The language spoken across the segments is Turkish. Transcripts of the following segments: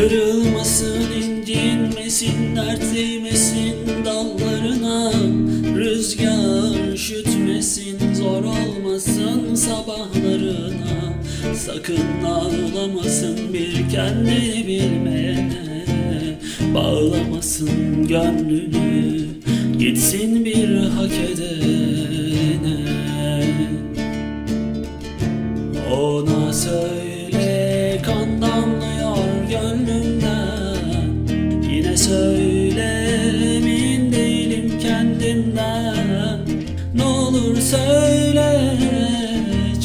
Kırılmasın, incinmesin, dert değmesin dallarına. Rüzgar üşütmesin, zor olmasın sabahlarına. Sakın ağlamasın bir kendini bilmeyene. Bağlamasın gönlünü, gitsin bir hak edene. Ona söyle Ne olur söyle.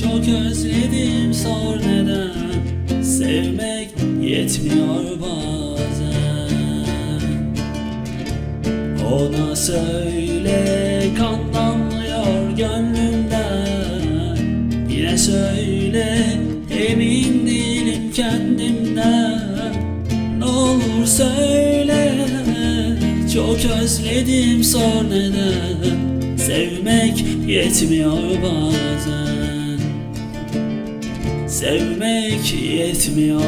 Çok özledim sor neden? Sevmek yetmiyor bazen. Ona söyle kan damlıyor gönlümden. Yine söyle emin değilim kendimden. Ne olur söyle çok özledim sor neden Sevmek yetmiyor bazen. Sevmek yetmiyor